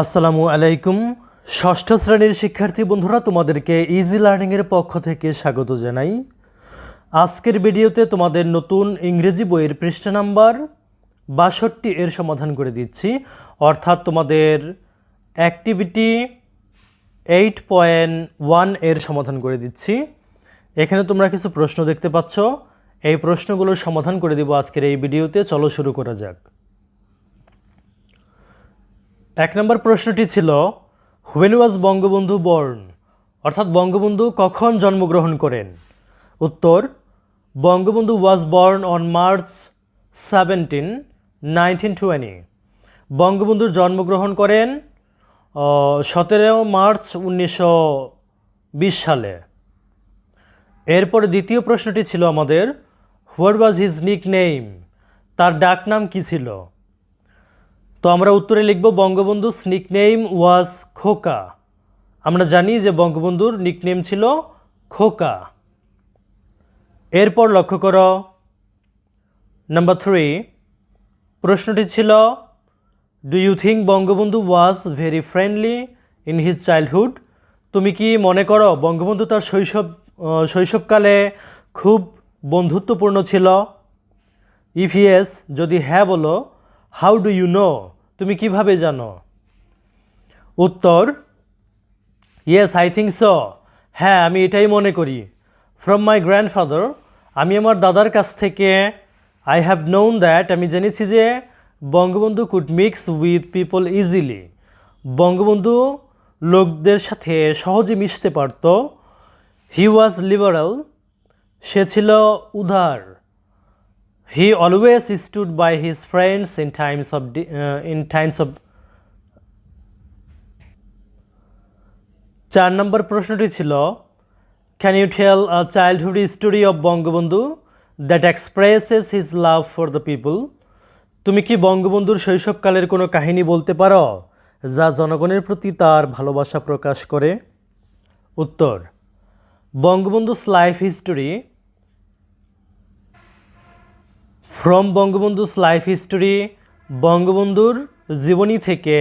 আসসালামু আলাইকুম। ষষ্ঠ শ্রেণির শিক্ষার্থী বন্ধুরা, তোমাদেরকে ইজি লার্নিংয়ের পক্ষ থেকে স্বাগত জানাই। আজকের ভিডিওতে তোমাদের নতুন ইংরেজি বইয়ের পৃষ্ঠা নাম্বার বাষট্টি এর সমাধান করে দিচ্ছি। অর্থাৎ তোমাদের অ্যাক্টিভিটি এইট পয়েন্ট ওয়ানের সমাধান করে দিচ্ছি। এখানে তোমরা কিছু প্রশ্ন দেখতে পাচ্ছ। এই প্রশ্নগুলোর সমাধান করে দিব আজকের এই ভিডিওতে। চলো শুরু করা যাক। এক নম্বর প্রশ্নটি ছিল হুয়েন ওয়াজ বঙ্গবন্ধু বর্ন অর্থাৎ বঙ্গবন্ধু কখন জন্মগ্রহণ করেন? উত্তর, Bangabandhu was born on March seventeen nineteen twenty বঙ্গবন্ধুর জন্মগ্রহণ করেন সতেরো মার্চ উনিশশো বিশ সালে। এরপরে দ্বিতীয় প্রশ্নটি ছিল আমাদের what was his nickname তার ডাকনাম কী ছিল? তো আমরা উত্তরে লিখব বঙ্গবন্ধু নিকনেম ওয়াজ খোকা আমরা জানি যে বঙ্গবন্ধুর নিকনেম ছিল খোকা এরপর লক্ষ্য করো। নাম্বার থ্রি প্রশ্নটি ছিল do you think Bangabandhu was very friendly in his childhood তুমি কি মনে করো বঙ্গবন্ধু তার শৈশব শৈশবকালে খুব বন্ধুত্বপূর্ণ ছিল? ইয়েস যদি হ্যাঁ বলো হাউ ডু ইউ নো তুমি কীভাবে জানো? উত্তর ইয়েস আই থিঙ্ক সো হ্যাঁ আমি এটাই মনে করি। ফ্রম মাই গ্র্যান্ডফাদার আমি আমার দাদার কাছ থেকে আই হ্যাভ নোন দ্যাট আমি জেনেছি যে Bangabandhu could mix with people easily Bangabandhu লোকদের সাথে সহজে মিশতে পারত। হি ওয়াজ লিবারাল সে ছিল উদার। He always stood by his friends in times of uh, in times of চার নম্বর প্রশ্নটি ছিল can you tell childhood story of Bangabandhu that expresses his love for the people তুমি কি বঙ্গবন্ধুর শৈশবকালের কোনো কাহিনী বলতে পারো যা জনগণের প্রতি তার ভালোবাসা প্রকাশ করে? উত্তর Bangabandhu's life history from Bangabandhu's life history, বঙ্গবন্ধুর জীবনী থেকে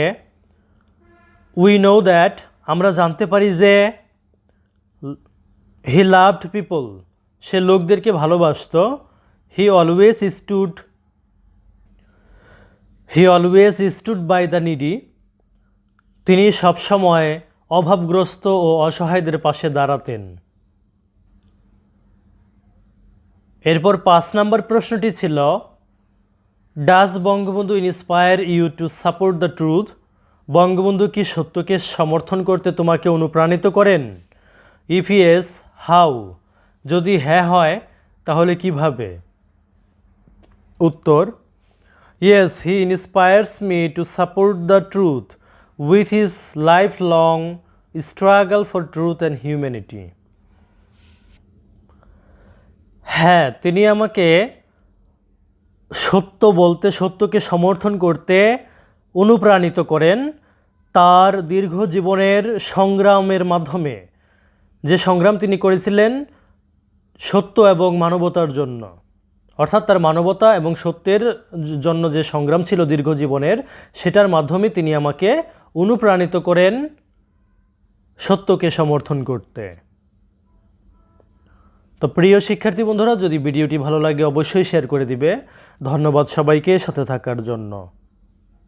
উই নো দ্যাট আমরা জানতে পারি যে হি লাভড পিপল সে লোকদেরকে ভালোবাসত। He always stood he always stood by the needy তিনি সবসময় অভাবগ্রস্ত ও অসহায়দের পাশে দাঁড়াতেন। এরপর পাঁচ নম্বর প্রশ্নটি ছিল does Bangabandhu inspire you to support the truth Bangabandhu কি সত্যকে সমর্থন করতে তোমাকে অনুপ্রাণিত করেন? ইফ ইয়েস হাউ যদি হ্যাঁ হয়, তাহলে কীভাবে? উত্তর yes he inspires me to support the truth with his life long struggle for truth and humanity হ্যাঁ তিনি আমাকে সত্য বলতে, সত্যকে সমর্থন করতে অনুপ্রাণিত করেন তার দীর্ঘ জীবনের সংগ্রামের মাধ্যমে। যে সংগ্রাম তিনি করেছিলেন সত্য এবং মানবতার জন্য। অর্থাৎ তার মানবতা এবং সত্যের জন্য যে সংগ্রাম ছিল দীর্ঘ জীবনের, সেটার মাধ্যমে তিনি আমাকে অনুপ্রাণিত করেন সত্যকে সমর্থন করতে। তো প্রিয় শিক্ষার্থী বন্ধুরা, যদি ভিডিওটি ভালো লাগে, অবশ্যই শেয়ার করে দিবে। ধন্যবাদ সবাইকে সাথে থাকার জন্য।